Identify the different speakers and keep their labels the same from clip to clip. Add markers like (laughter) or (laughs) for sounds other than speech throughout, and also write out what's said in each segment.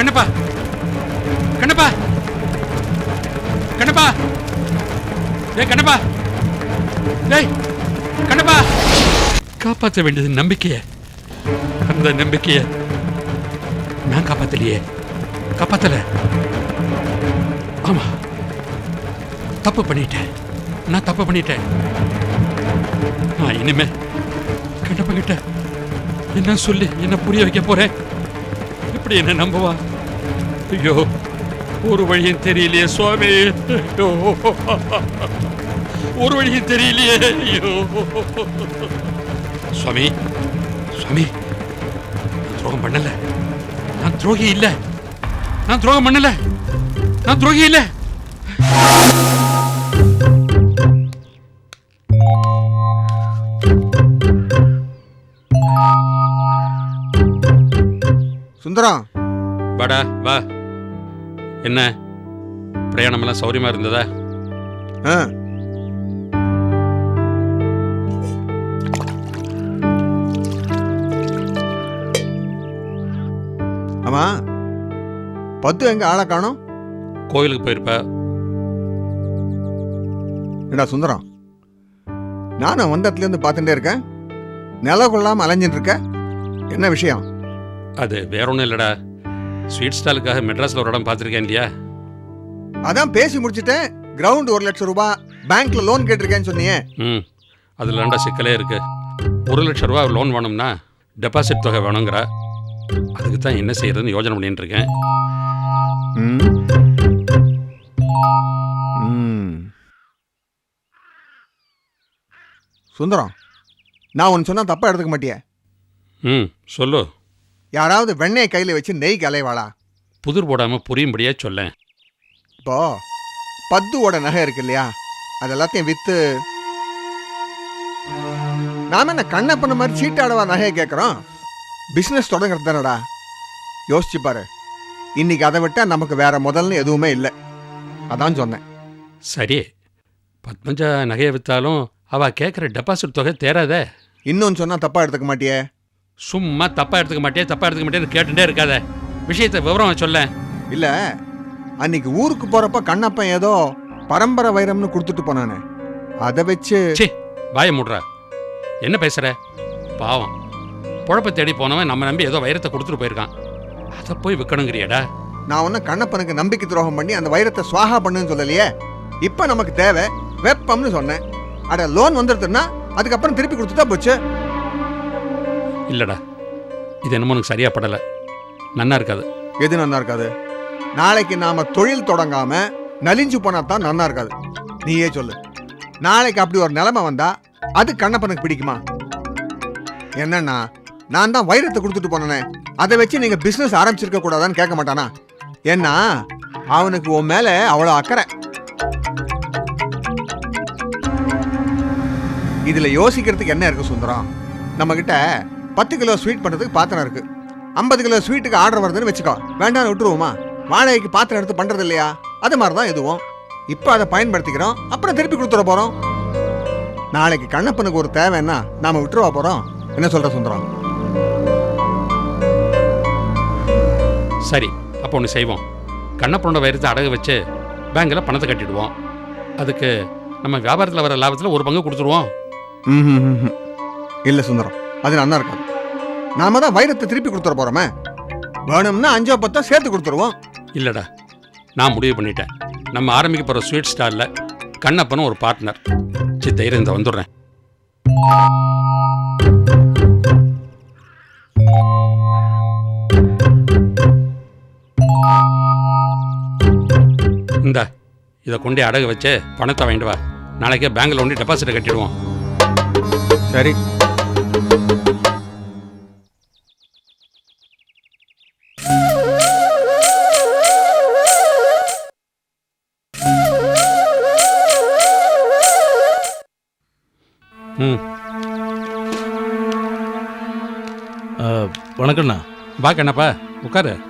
Speaker 1: கண்ணப்பா. கண்ணப்பா. கண்ணப்பா. டேய் கண்ணப்பா. டேய் கண்ணப்பா. காப்பாற்ற வேண்டியது நம்பிக்கைய. அந்த நம்பிக்கைய நான் காப்பாத்தலையே. காப்பாத்தல. ஆமா. தப்பு பண்ணிட்டேன். நான் தப்பு பண்ணிட்டேன். நான் இனிமே கண்டப்பங்கிட்ட கிட்ட என்ன சொல்லி என்ன புரிய வைக்க போறேன்? இப்படி என்ன நம்புவா? ஐயோ ஒரு வழியும் தெரியலையே சுவாமி. ஐயோ. ஒரு வழியும் தெரியலையே ஐயோ. சுவாமி சுவாமி துரோகம் பண்ணல. நான் துரோகி இல்ல. நான் துரோகம் பண்ணல. நான் துரோகி இல்ல.
Speaker 2: சுந்தரம்.
Speaker 1: வாடா வா. என்ன? பிரயாணமெல்லாம் சௌரியமா இருந்ததா?
Speaker 2: ஆ. ஆமா பத்து எங்க ஆளை காணோம்?
Speaker 1: கோயிலுக்கு போயிருப்ப.
Speaker 2: என்னடா சுந்தரம்? நானும் வந்த இடத்துல இருந்து பார்த்துட்டே இருக்கேன். நில கொள்ளாம அலைஞ்சிட்டு இருக்க. என்ன விஷயம்?
Speaker 1: அது வேற ஒன்றும் இல்லடா. ஸ்வீட் ஸ்டாலுக்காக மெட்ராஸில் ஒரு இடம் பார்த்துருக்கேன் இல்லையா?
Speaker 2: அதான் பேசி முடிச்சிட்டேன். கிரவுண்ட் ஒரு லட்சம் ரூபாய் பேங்க்ல லோன் கேட்டிருக்கேன்னு சொன்னியே
Speaker 1: ம் அதில் ரெண்டா சிக்கலே இருக்கு. ஒரு லட்ச ரூபா லோன் வேணும்னா டெபாசிட் தொகை வேணுங்கிற. அதுக்கு தான் என்ன செய்யறதுன்னு யோசனை பண்ணிட்டு இருக்கேன்.
Speaker 2: ம். ம். சுந்தரம் நான் ஒன்று சொன்னா தப்பா எடுத்துக்க மாட்டியே.
Speaker 1: ம் சொல்லு.
Speaker 2: யாராவது வெண்ணெயை கையில் வச்சு நெய் கலைவாளா?
Speaker 1: புதிர் போடாமல் புரியும்படியே சொல்லேன்.
Speaker 2: இப்போ பத்துவோட நகை இருக்கு இல்லையா? அது எல்லாத்தையும் வித்து நாம என்ன கண்ணை பண்ண மாதிரி சீட்டாடவா நகையை கேட்குறோம்? பிஸ்னஸ் தொடங்குறது தானடா. யோசிச்சு பாரு. இன்னைக்கு அதை விட்டா நமக்கு வேற முதல்னு எதுவுமே இல்லை. அதான் சொன்னேன்.
Speaker 1: சரி. பத்மஜா நகையை விற்றாலும் அவள் கேட்குற டெபாசிட் தொகை தேராதே
Speaker 2: இன்னொன்னு சொன்னா தப்பா எடுத்துக்க மாட்டியே.
Speaker 1: சும்மா தப்பாக எடுத்துக்க மாட்டே தப்பாக எடுத்துக்க மாட்டேன்னு கேட்டுட்டே இருக்காத. விஷயத்தை விவரம் சொல்ல.
Speaker 2: இல்ல அன்னைக்கு ஊருக்கு போறப்ப கண்ணப்பன் ஏதோ பரம்பரை வைரம்னு கொடுத்துட்டு போனானே. அதை வச்சு
Speaker 1: சி வாயை மூடுறா. என்ன பேசுற? பாவம். பொழப்ப தேடி போனவன் நம்ம நம்பி ஏதோ வைரத்தை கொடுத்துட்டு போயிருக்கான். அதை போய் விற்கணுங்கிறியடா
Speaker 2: நான் ஒன்னும் கண்ணப்பனுக்கு நம்பிக்கை துரோகம் பண்ணி அந்த வைரத்தை சுவாகா பண்ணுன்னு சொல்லலையே. இப்ப நமக்கு தேவை வெப்பம்னு சொன்னேன். அட லோன் வந்துடுதுன்னா அதுக்கப்புறம் திருப்பி கொடுத்துட்டா போச்சு.
Speaker 1: இல்லடா. இது என்னமோ உனக்கு சரியாக படலை. நன்னா இருக்காது.
Speaker 2: எது நன்னா இருக்காது? நாளைக்கு நாம தொழில் தொடங்காம நலிஞ்சு போனா தான் நன்னா இருக்காது. நீயே சொல்லு. நாளைக்கு அப்படி ஒரு நிலைமை வந்தா அது கண்ணப்பனுக்கு பிடிக்குமா? என்னன்னா நான் தான் வைரத்தை கொடுத்துட்டு போனேனே. அதை வச்சு நீங்க பிசினஸ் ஆரம்பிச்சிருக்க கூடாதான்னு கேட்க மாட்டானா? ஏன்னா அவனுக்கு உன் மேல அவ்வளோ அக்கறை. இதுல யோசிக்கிறதுக்கு என்ன இருக்கு சுந்தரம்? நம்ம கிட்ட பத்து கிலோ ஸ்வீட் பண்றதுக்கு பாத்திரம் இருக்கு. ஐம்பது கிலோ ஸ்வீட்டுக்கு ஆர்டர் வருதுன்னு வச்சுக்கோ. வேண்டாம்னு விட்டுருவோமா? வாடகைக்கு பாத்திரம் எடுத்து பண்றது இல்லையா? அது மாதிரி தான் இதுவும் இப்போ அதை பயன்படுத்திக்கிறோம். அப்புறம் திருப்பி கொடுத்துட போறோம். நாளைக்கு கண்ணப்பனுக்கு ஒரு தேவைன்னா நாம விட்டுருவா போறோம். என்ன சொல்ற சுந்தரம்?
Speaker 1: சரி அப்போ ஒன்று செய்வோம். கண்ணப்பனோட வைரத்தை அடகு வச்சு பேங்க்கில் பணத்தை கட்டிடுவோம். அதுக்கு நம்ம வியாபாரத்தில் வர லாபத்தில் ஒரு பங்கு கொடுத்துருவோம்.
Speaker 2: இல்ல சுந்தரம் அது நல்லா இருக்காது நாம தான் வைரத்தை திருப்பி கொடுத்துட போறோமே. வேணும்னா அஞ்சோ பத்தோ சேர்த்து கொடுத்துருவோம்.
Speaker 1: இல்லைடா நான் முடிவு பண்ணிட்டேன். நம்ம ஆரம்பிக்க போகிற ஸ்வீட் ஸ்டாலில் கண்ணப்பனும் ஒரு பார்ட்னர். சி தைரியம் இந்த வந்துடுறேன். இந்த இதை கொண்டே அடகு வச்சு பணத்தை வாங்கிட்டு வா. நாளைக்கே பேங்க்ல ஒண்டி டெபாசிட்டை கட்டிடுவோம்.
Speaker 2: சரி.
Speaker 3: வணக்கம்ண்ணா.
Speaker 1: வா கண்ணப்பா. உட்காரு.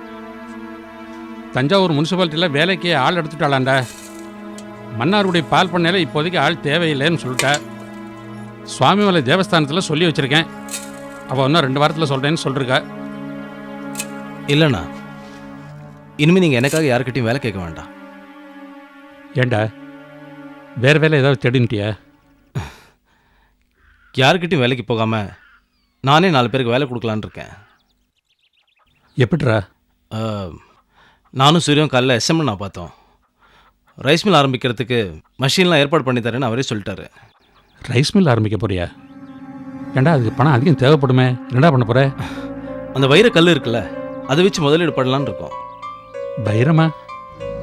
Speaker 1: தஞ்சாவூர் முனிசிபாலிட்டியில் வேலைக்கு ஆள் எடுத்துட்டாளாண்டா. மன்னாருடைய பால் பண்ணையில் இப்போதைக்கு ஆள் தேவையில்லைன்னு சொல்லிட்டா. சுவாமிமலை தேவஸ்தானத்தில் சொல்லி வச்சுருக்கேன். அவள் இன்னும் ரெண்டு வாரத்தில் சொல்கிறேன்னு சொல்லிருக்கா.
Speaker 3: இல்லைண்ணா. இனிமேல் நீங்கள் எனக்காக யாருக்கிட்டையும் வேலை கேட்க வேண்டாம்.
Speaker 1: ஏண்டா? வேற வேலை ஏதாவது தேடின்ட்டியா?
Speaker 3: யாருக்கிட்டையும் வேலைக்கு போகாமல் நானே நாலு பேருக்கு வேலை கொடுக்கலான்னு இருக்கேன்
Speaker 1: எப்படிடா?
Speaker 3: அஹ், நானும் சூரியம் காலையில் எஸ்எம்எல் நான் பார்த்தோம். ரைஸ் மில் ஆரம்பிக்கிறதுக்கு மஷின்லாம் ஏற்பாடு பண்ணி தரேன்னு அவரே சொல்லிட்டாரு.
Speaker 1: ரைஸ் மில் ஆரம்பிக்க போறியா? ஏண்டா அதுக்கு பணம் அதிகம் தேவைப்படுமே? என்னடா பண்ண போற?
Speaker 3: அந்த வைர கல் இருக்குல்ல அதை வச்சு முதலீடு பண்ணலான்னு இருக்கோம்.
Speaker 1: பைரமா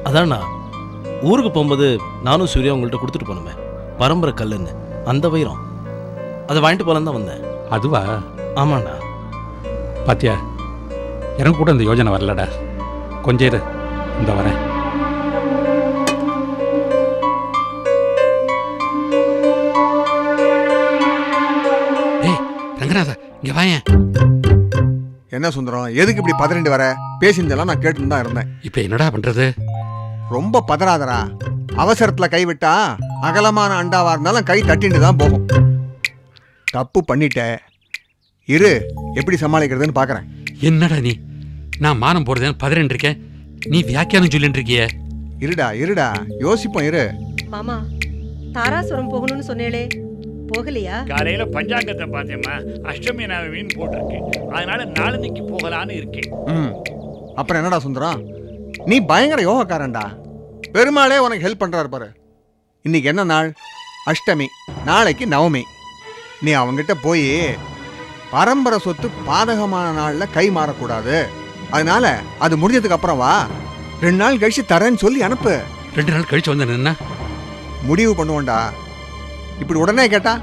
Speaker 3: அதான்ண்ணா ஊருக்கு போகும்போது நானும் சூர்யா உங்கள்கிட்ட கொடுத்துட்டு போனோமே பரம்பரை கல்லுன்னு அந்த வைரம். அதை வாங்கிட்டு போகலான்னு தான் வந்தேன்.
Speaker 1: அதுவா?
Speaker 3: ஆமாண்ணா
Speaker 1: பாத்தியா எனக்கு கூட இந்த யோஜனை வரலடா. கொஞ்சம் இரு இந்த வரேன். டேய் ரங்கநாதா இங்க வாயேன்.
Speaker 2: என்ன சுந்தரம் எதுக்கு இப்படி பதறிண்டு வர? பேசியிருந்தெல்லாம் நான் கேட்டுன்னு தான் இருந்தேன்.
Speaker 1: இப்போ என்னடா பண்றது?
Speaker 2: ரொம்ப பதறாதடா. அவசரத்துல கை விட்டா அகலமான அண்டாவா இருந்தாலும் கை தட்டிட்டு தான் போகும். தப்பு பண்ணிட்ட. இரு எப்படி சமாளிக்கிறதுன்னு பார்க்கறேன்
Speaker 1: என்னடா நீ? நான் மானம் போடுறேன்னு பதறின்னு இருக்கேன். நீ வியாக்கியானம் சொல்லிட்டு இருக்கியே
Speaker 2: இருடா இருடா. யோசிப்போம் இரு.
Speaker 4: மாமா தாராசுரம் போகணும்னு சொன்னேளே. போகலையா?
Speaker 5: காலையில பஞ்சாங்கத்தை பார்த்தேம்மா. அஷ்டமி நவமின்னு போட்டிருக்கு. அதனால நாளன்னைக்கு போகலான்னு இருக்கேன்.
Speaker 2: ம். அப்புறம் என்னடா சுந்தரம்? நீ பயங்கர யோகக்காரன்டா. பெருமாளே உனக்கு ஹெல்ப் பண்றாரு பாரு. இன்னைக்கு என்ன நாள்? அஷ்டமி. நாளைக்கு நவமி. நீ அவங்கிட்ட போய் பரம்பரை சொத்து பாதகமான நாள்ல கை மாறக்கூடாது. அதனால அது முடிஞ்சதுக்கு அப்புறம் வா. ரெண்டு நாள் கழிச்சு தரேன்னு சொல்லி அனுப்பு.
Speaker 1: ரெண்டு நாள் கழிச்சு வந்து நின்னா
Speaker 2: முடிவு பண்ணுவோம்டா. இப்படி உடனே கேட்டா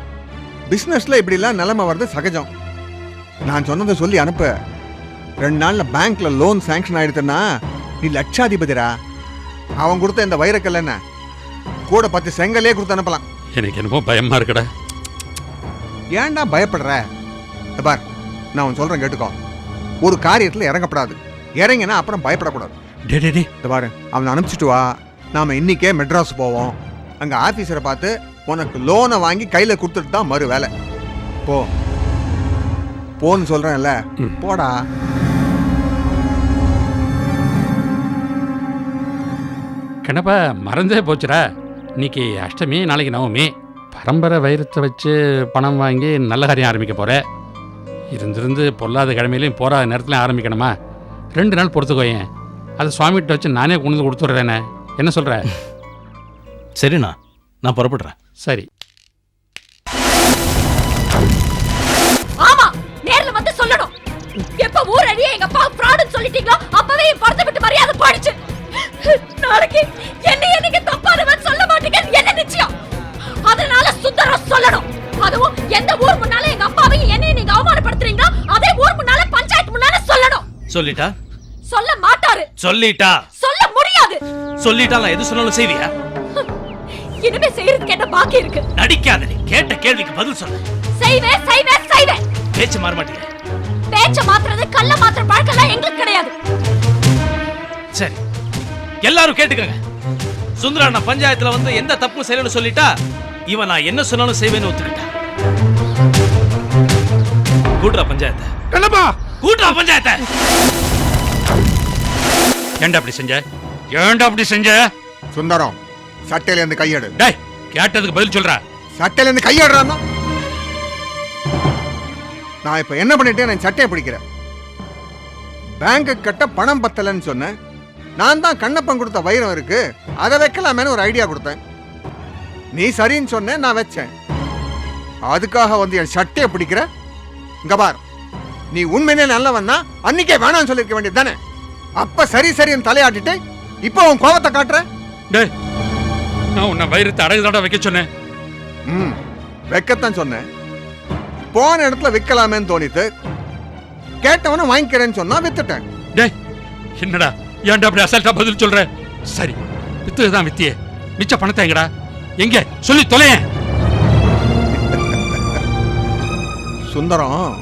Speaker 2: பிஸ்னஸ்ல இப்படிலாம் நிலைமை வர்றது சகஜம். நான் சொன்னதை சொல்லி அனுப்பு. ரெண்டு நாள்ல பேங்க்ல லோன் சாங்ஷன் ஆயிடுதுன்னா நீ லட்சாதிபதிடா. அவன் கொடுத்த இந்த வைரக்கல் என்ன? கூட பத்து செங்கலே கொடுத்து அனுப்பலாம்.
Speaker 1: எனக்கு என்னமோ பயமா இருக்குடா.
Speaker 2: ஏன்டா பயப்படுற? பார் நான் அவன் சொல்றேன் கேட்டுக்கோ. ஒரு காரியத்துல இறங்கப்படாது. இறங்கினா அப்புறம் பயப்படக்கூடாது.
Speaker 1: டே டே டே
Speaker 2: இந்த பாரு அவனை அனுப்பிச்சிட்டு வா. நாம இன்னிக்கே மெட்ராஸ் போவோம். அங்க ஆபீசரை பார்த்து உனக்கு லோனை வாங்கி கையில கொடுத்துட்டு தான் மறு வேலை. போ. போன்னு சொல்றேன்ல.
Speaker 1: ம்.
Speaker 2: போடா.
Speaker 1: கண்ணப்பா மறந்தே போச்சுடா. இன்னைக்கு அஷ்டமி நாளைக்கு நவமி. பரம்பரை வைரத்தை வச்சு பணம் வாங்கி நல்ல காரியம் ஆரம்பிக்க போற. இருந்திருந்து பொல்லாத கிழமையிலையும் போராத நேரத்துலையும் ஆரம்பிக்கணுமா? ரெண்டு நாள் பொறுத்துக்கோயேன் அதை சுவாமிகிட்ட வச்சு நானே கொண்டு வந்து கொடுத்துட்றேனே. என்ன சொல்ற? (laughs)
Speaker 3: சரிண்ணா நான் புறப்படுறேன்.
Speaker 1: சரி.
Speaker 6: ஆமா நேர்ல வந்து சொல்லணும். எப்ப ஊர் அழிய எங்க அப்பா ஃப்ராடுன்னு சொல்லிட்டீங்களோ அப்பவே என் படத்தை விட்டு மரியாதை போயிடுச்சு. நாளைக்கு என்னைய நீங்க தப்பானவன் சொல்ல மாட்டீங்க என்ன நிச்சயம்? அதனால சுந்தரம் சொல்லணும். அதுவும் எந்த ஊர் முன்னால எங்க அப்பாவையும் என்னையும் நீங்க அவமானப்படுத்துறீங்களோ அதே ஊர் முன்னால பஞ்சாயத்து முன்னால சொல்லணும்.
Speaker 3: சொல்லிட்டா?
Speaker 6: சொல்ல மாட்டாரு.
Speaker 3: சொல்லிட்டா?
Speaker 6: சொல்ல முடியாது.
Speaker 3: சொல்லிட்டா நான் எது சொன்னாலும் செய்வியா?
Speaker 6: இனிமே செய்யறதுக்கு என்ன பாக்கி இருக்கு?
Speaker 3: நடிக்காத நீ. கேட்ட கேள்விக்கு பதில் சொல்லு.
Speaker 6: செய்வேன் செய்வேன் செய்வேன்.
Speaker 3: பேச்சு மாற மாட்டீங்க
Speaker 6: பேச்ச மாத்துறது கள்ள மாத்திர பழக்கம்லாம் எங்களுக்கு கிடையாது.
Speaker 3: சரி. எல்லாரும் கேட்டுக்கங்க. சுந்தரா நான் பஞ்சாயத்துல வந்து எந்த தப்பும் செய்யலன்னு சொல்லிட்டா இவன் நான் என்ன சொன்னாலும் செய்வேன்னு ஒத்துக்கிட்டேன். கூட்டுறா பஞ்சாயத்தை.
Speaker 1: கண்ணப்பா
Speaker 3: கூட்டுறா பஞ்சாயத்தை.
Speaker 1: ஏன்டா அப்படி செஞ்ச? ஏன்டா அப்படி செஞ்ச?
Speaker 2: சுந்தரம் சட்டையில இருந்து கையெடு.
Speaker 1: டேய் கேட்டதுக்கு பதில் சொல்றா.
Speaker 2: சட்டையில இருந்து கையெடுறான்னா? நான் இப்ப என்ன பண்ணிட்டேன்? நான் சட்டையை பிடிக்கிறேன். பேங்க்கு கட்ட பணம் பத்தலன்னு சொன்னேன். நான் தான் கண்ணப்பன் கொடுத்த வைரம் இருக்கு. அதை வைக்கலாமேன்னு ஒரு ஐடியா கொடுத்தேன். நீ சரின்னு சொன்ன நான் வச்சேன். அதுக்காக வந்து என் சட்டையை பிடிக்கிற? இங்க பார். நீ உண்மையிலே நல்லவன்னா அன்னைக்கே வேணாம்னு சொல்லிருக்க வேண்டியது தானே? அப்ப சரி சரின்னு தலையாட்டிட்டு இப்போ உன் கோபத்தை காட்டுற?
Speaker 1: டேய் நான் உன்னை வைரத்தை அடகு வைக்க சொன்னேன்.
Speaker 2: ம் வைக்கத்தான் சொன்னேன். போன இடத்துல விற்கலாமேன்னு தோணித்து கேட்டவன வாங்கிக்கிறேன்னு சொன்னா வித்துட்டேன்.
Speaker 1: டேய் என்னடா ஏன்டா அப்படி அசால்ட்டா பதில் சொல்ற? சரி வித்து தான் வித்தியே. மிச்ச பணத்தை எங்கடா? எங்க? சொல்லி தொலையேன்
Speaker 2: சுந்தரம்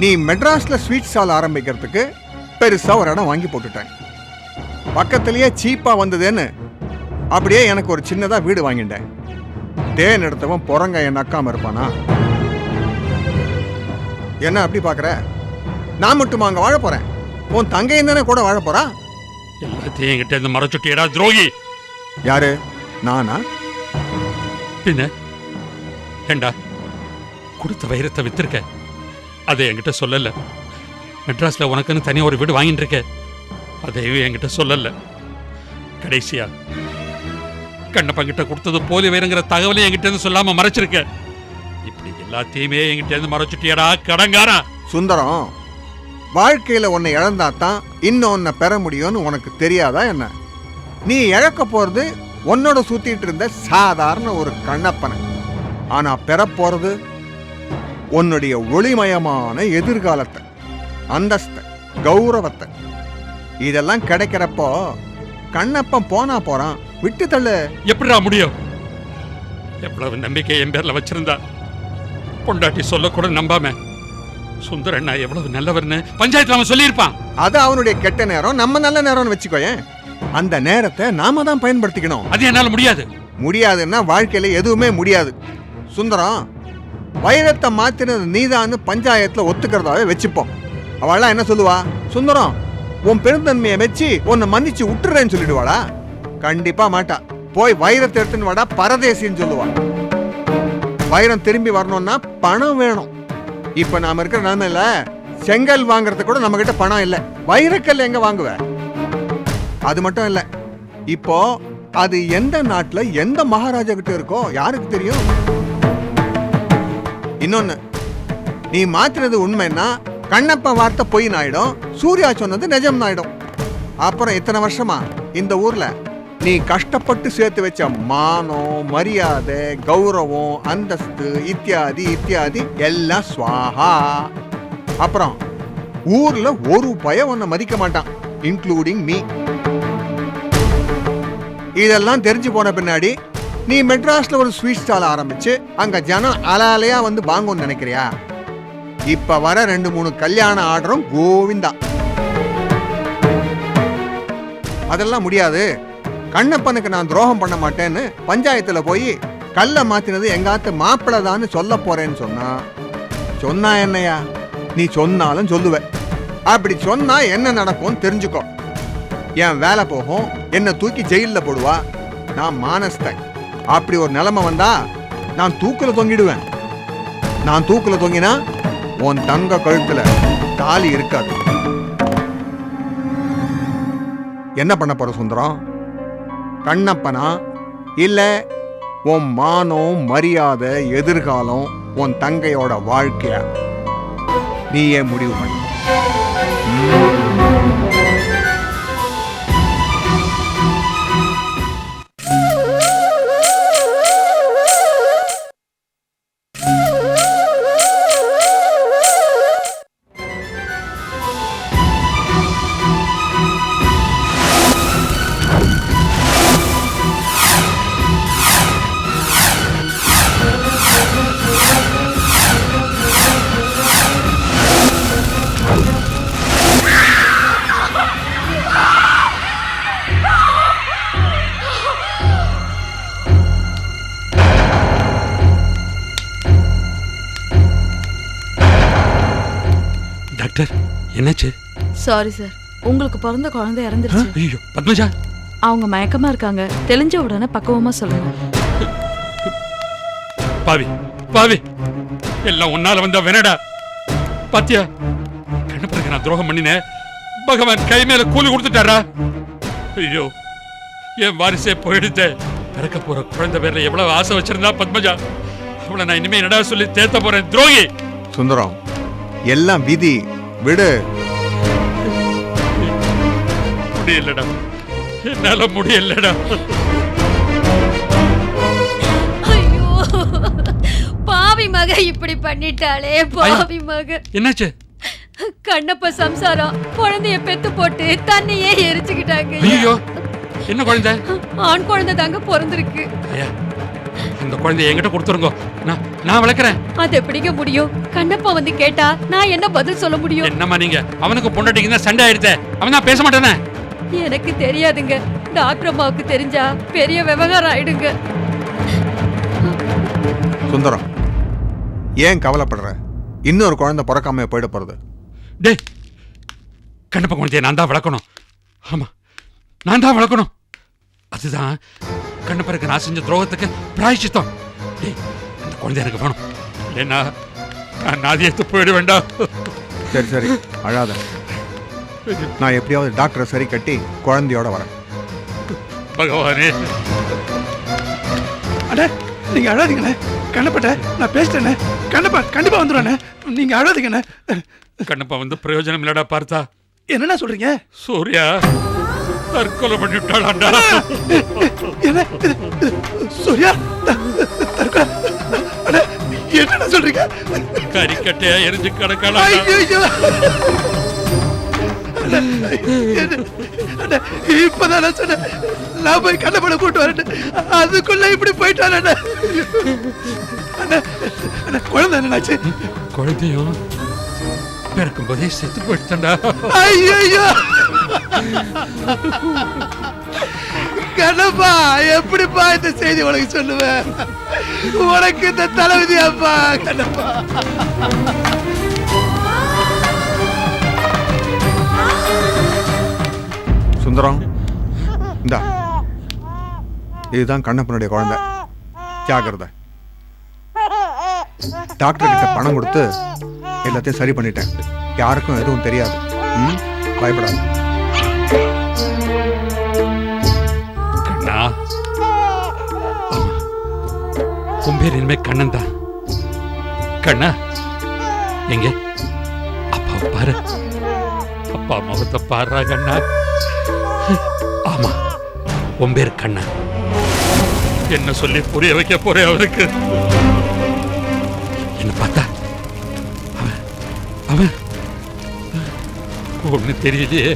Speaker 2: நீ மெட்ராஸ்ல ஸ்வீட் ஸ்டால் ஆரம்பிக்கிறதுக்கு பெருசா ஒரு இடம் வாங்கி போட்டுட்டேன். பக்கத்திலேயே சீப்பா வந்ததுன்னு அப்படியே எனக்கு ஒரு சின்னதா வீடு வாங்கிட்டேன். தேன் எடுத்தவன் புறங்க என் நக்காம இருப்பானா? என்ன அப்படி பாக்குற? நான் மட்டுமா அங்க வாழ போறேன்? உன் தங்கையும் தானே கூட வாழ போறா?
Speaker 1: எல்லாத்தையும் என்கிட்ட இருந்து மறைச்சுட்டியடா துரோகி.
Speaker 2: யாரு? நானா?
Speaker 1: பின்ன? ஏண்டா கொடுத்த வைரத்தை வித்திருக்க? அதை என்கிட்ட சொல்லல. மெட்ராஸில் உனக்குன்னு தனியாக ஒரு வீடு வாங்கிட்டு இருக்க. அதையும் என்கிட்ட சொல்லல. கடைசியா கண்ணப்பங்கிட்ட கொடுத்தது போலி வைரங்கிற தகவலையும் என்கிட்ட இருந்து சொல்லாம மறைச்சிருக்க. இப்படி எல்லாத்தையுமே என்கிட்ட இருந்து மறைச்சிட்டியடா கடங்காரா?
Speaker 2: சுந்தரம் வாழ்க்கையில் உன்னை இழந்தா தான் இன்னொன்ன பெற முடியும்னு உனக்கு தெரியாதா என்ன? நீ இழக்க போகிறது உன்னோட சுத்திட்டு இருந்த சாதாரண ஒரு கண்ணப்பனை. ஆனா பெற போறது உன்னுடைய ஒளிமயமான எதிர்காலத்தை அந்தஸ்தை கௌரவத்தை. இதெல்லாம் கிடைக்கிறப்போ கண்ணப்பன் போனா போறான். விட்டு தள்ளு.
Speaker 1: எப்படிடா முடியும்? எவ்வளவு நம்பிக்கை என் பேர்ல வச்சிருந்தா? பொண்டாட்டி சொல்லக்கூட நம்பாம. சுந்தரண்ணா எவ்வளவு நல்லவர்னு பஞ்சாயத்துல அவன் சொல்லியிருப்பான்.
Speaker 2: அது அவனுடைய கெட்ட நேரம் நம்ம நல்ல நேரம்னு வச்சுக்கோயேன். அந்த நேரத்தை நாம தான் பயன்படுத்திக்கணும்.
Speaker 1: அது என்னால முடியாது.
Speaker 2: முடியாதுன்னா வாழ்க்கையில எதுவுமே முடியாது. சுந்தரம் வைரத்தை மாத்தினது நீதான்னு பஞ்சாயத்துல ஒத்துக்கிறதாவே வச்சுப்போம். அவள்லாம் என்ன சொல்லுவா? சுந்தரம் உன் பெருந்தன்மையை வச்சு உன்னை மன்னிச்சு விட்டுறேன்னு சொல்லிடுவாளா? கண்டிப்பா மாட்டா. போய் வைரத்தை எடுத்துன்னு வாடா பரதேசின்னு சொல்லுவா. வைரம் திரும்பி வரணும்னா பணம் வேணும். இப்ப நாம இருக்கிற நிலைமையில செங்கல் வாங்குறதுக்கு கூட நம்ம கிட்ட பணம் இல்லை. வைரக்கல் எங்க வாங்குவ? அது மட்டும் இல்லை. இப்போ அது எந்த நாட்டுல எந்த மகாராஜா கிட்ட இருக்கோ யாருக்கு தெரியும்? இன்னொன்னு நீ மாத்துறது உண்மைன்னா கண்ணப்ப வார்த்தை பொய் ஆயிடும் சூர்யா சொன்னது நிஜம் ஆயிடும் அப்புறம் இத்தனை வருஷமா இந்த ஊர்ல நீ கஷ்டப்பட்டு சேர்த்து வச்ச மானம் மரியாதை கௌரவம் அந்தஸ்து இத்தியாதி இத்தியாதி எல்லாம் சுவாஹா. அப்புறம் ஊர்ல ஒரு பயம் உன்னை மதிக்க மாட்டான் இன்க்ளூடிங் மீ இதெல்லாம் தெரிஞ்சு போன பின்னாடி நீ மெட்ராஸ்ல ஒரு ஸ்வீட் ஸ்டால் ஆரம்பிச்சு அங்க ஜனம் அலாலையா வந்து வாங்கும்னு நினைக்கிறியா? இப்ப வர ரெண்டு மூணு கல்யாண ஆர்டரும் கோவிந்தா. அதெல்லாம் முடியாது. கண்ணப்பனுக்கு நான் துரோகம் பண்ண மாட்டேன்னு பஞ்சாயத்துல போய் கல்ல மாத்தினது எங்காத்து மாப்பிள்ளதான்னு சொல்ல போறேன்னு சொன்னா சொன்னா என்னையா? நீ சொன்னாலும் சொல்லுவ. அப்படி சொன்னா என்ன நடக்கும்னு தெரிஞ்சுக்கோ. என் வேலை போகும் என்னை தூக்கி ஜெயிலில் போடுவா. நான் மானஸ்தன். அப்படி ஒரு நிலைமை வந்தா நான் தூக்கில் தொங்கிடுவேன். நான் தூக்கில் தொங்கினா உன் தங்க கழுத்துல தாலி இருக்காது. என்ன பண்ண போற சுந்தரம்? கண்ணப்பனா? இல்ல உன் மானம் மரியாதை எதிர்காலம் உன் தங்கையோட வாழ்க்கைய? நீயே முடிவு பண்ண.
Speaker 1: என்னாச்சு?
Speaker 7: சாரி சார் உங்களுக்கு பிறந்த குழந்தை இறந்துருச்சு.
Speaker 1: ஐயோ பத்மஜா.
Speaker 7: அவங்க மயக்கமா இருக்காங்க. தெளிஞ்ச உடனே பக்குவமா சொல்லுங்க.
Speaker 1: பாவி பாவி. எல்லாம் உன்னால வந்த வேணடா. பாத்தியா? கண்ணப்பனுக்கு நான் துரோகம் பண்ணினேன். பகவான் கை மேல கூலி கொடுத்துட்டாரா? ஐயோ என் வாரிசே போயிடுச்சே. பிறக்க போற குழந்தை பேர்ல எவ்வளவு ஆசை வச்சிருந்தா பத்மஜா? அவளை நான் இனிமே என்னடா சொல்லி தேத்த போறேன்? துரோகி.
Speaker 2: சுந்தரம் எல்லாம் விதி விடு.
Speaker 1: முடியலடா. என்னால முடியலடா.
Speaker 6: ஐயோ. பாவி மக இப்படி பண்ணிட்டாளே பாவி மக.
Speaker 1: என்னாச்சு?
Speaker 6: கண்ணப்ப சம்சாரம் குழந்தைய பெத்து போட்டு தன்னையே எரிச்சுக்கிட்டாங்க.
Speaker 1: ஐயோ. என்ன குழந்தை?
Speaker 6: ஆண் குழந்தை தாங்க பிறந்திருக்கு.
Speaker 1: இந்த குழந்தைய என்கிட்ட கொடுத்துருங்க. நான் நான் வளர்க்குறேன்
Speaker 6: அது எப்படிங்க முடியும்? கண்ணப்பா வந்து கேட்டா நான் என்ன பதில் சொல்ல முடியும்?
Speaker 1: என்னம்மா நீங்க? அவனுக்கு பொண்டாட்டிக்கு தான் சண்டை ஆயிடுச்சே. அவன் தான் பேச மாட்டானே.
Speaker 6: எனக்கு தெரியாதுங்க. டாக்டர் அம்மாவுக்கு தெரிஞ்சா பெரிய விவகாரம் ஆயிடுங்க.
Speaker 2: சுந்தரம் ஏன் கவலைப்படுற? இன்னொரு குழந்தை பிறக்காம போயிட போறது.
Speaker 1: டேய் கண்ணப்ப குழந்தைய நான் தான் வளர்க்கணும் ஆமா நான் தான் வளர்க்கணும் அதுதான் கண்ணப்பருக்கு நான் செஞ்ச துரோகத்துக்கு பிராயச்சித்தம். டேய் அந்த குழந்தை எனக்கு வேணும். இல்லைன்னா நான் நாதியத்து போயிட வேண்டாம்
Speaker 2: சரி சரி. அழாத. நான் எப்படியாவது டாக்டரை சரி கட்டி குழந்தையோட வரேன்.
Speaker 1: பகவானே.
Speaker 8: அண்ணே நீங்க அழாதீங்கண்ணே. கண்ணப்பட்ட நான் பேசிட்டேண்ணே. கண்ணப்பா கண்டிப்பா வந்துடுறேண்ணே நீங்க அழாதீங்கண்ணே.
Speaker 1: கண்ணப்பா வந்து பிரயோஜனம் இல்லடா பார்த்தா.
Speaker 8: என்னண்ணா சொல்றீங்க?
Speaker 1: சூர்யா. தற்கொலை பண்ணி விட்டாளாண்டா
Speaker 8: என்ன? சூர்யா தற்கொலை. என்னண்ணா சொல்றீங்க?
Speaker 1: கறிக்கட்டையா எரிஞ்சு கிடக்கலாம்
Speaker 8: இப்பதான் சொன்னேன். நான் போய் கண்ணப்பட கூட்டு வரேன் அதுக்குள்ள இப்படி அண்ணே, குழந்தை என்னாச்சு?
Speaker 1: குழந்தையும் பிறக்கும் போதே செத்து போயிட்டாண்டா
Speaker 8: ஐயோ கண்ணப்பா எப்படிப்பா இந்த செய்தி உனக்கு சொல்லுவேன் உனக்கு இந்த அப்பா கண்ணப்பா.
Speaker 2: சுந்தரம் இந்தா. இதுதான் கண்ணப்பனுடைய குழந்தை. ஜாக்கிரதை. டாக்டர் கிட்ட பணம் கொடுத்து எல்லாத்தையும் சரி பண்ணிட்டேன். யாருக்கும் எதுவும் தெரியாது. ம்? பயப்படாது.
Speaker 1: கண்ணா. ஆமா. இனிமே கண்ணன் தான். கண்ணா எங்க? அப்பா பாரு. அப்பா முகத்தை பாடுறா கண்ணா. ஆமா கும்பேர் கண்ணா. என்ன சொல்லி புரிய வைக்க போறேன் அவருக்கு? என்ன பார்த்தா? அவன் அவன். ஒண்ணு தெரியலையே.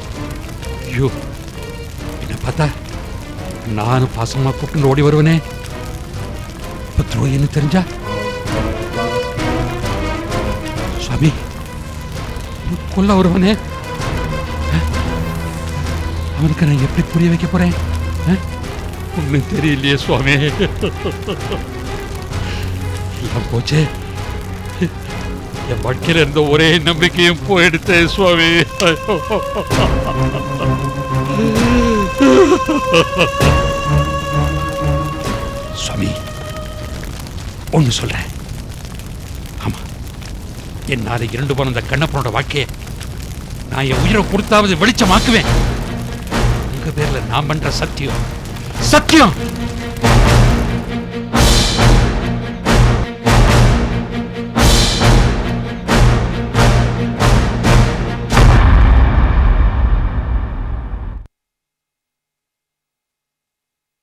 Speaker 1: ஐயோ என்ன பார்த்தா நானும் பாசமா கூப்பிட்டு ஓடி வருவனே இப்ப துரோகின்னு தெரிஞ்சா சுவாமி கொல்ல வருவனே அவனுக்கு நான் எப்படி புரிய வைக்க போறேன் அஹ், தெரியலையே சுவாமி எல்லாம் போச்சே என் வாழ்க்கையில் இருந்த ஒரே நம்பிக்கையும் போயிடுத்தே சுவாமி. சுவாமி ஒன்று சொல்கிறேன் ஆமா என்னால் இரண்டு போன அந்த கண்ணப்பனோட வாழ்க்கையை நான் என் உயிரை கொடுத்தாவது வெளிச்சமாக்குவேன். உங்கள் பேரில் நான் பண்ணுற சத்தியம். சத்தியம்!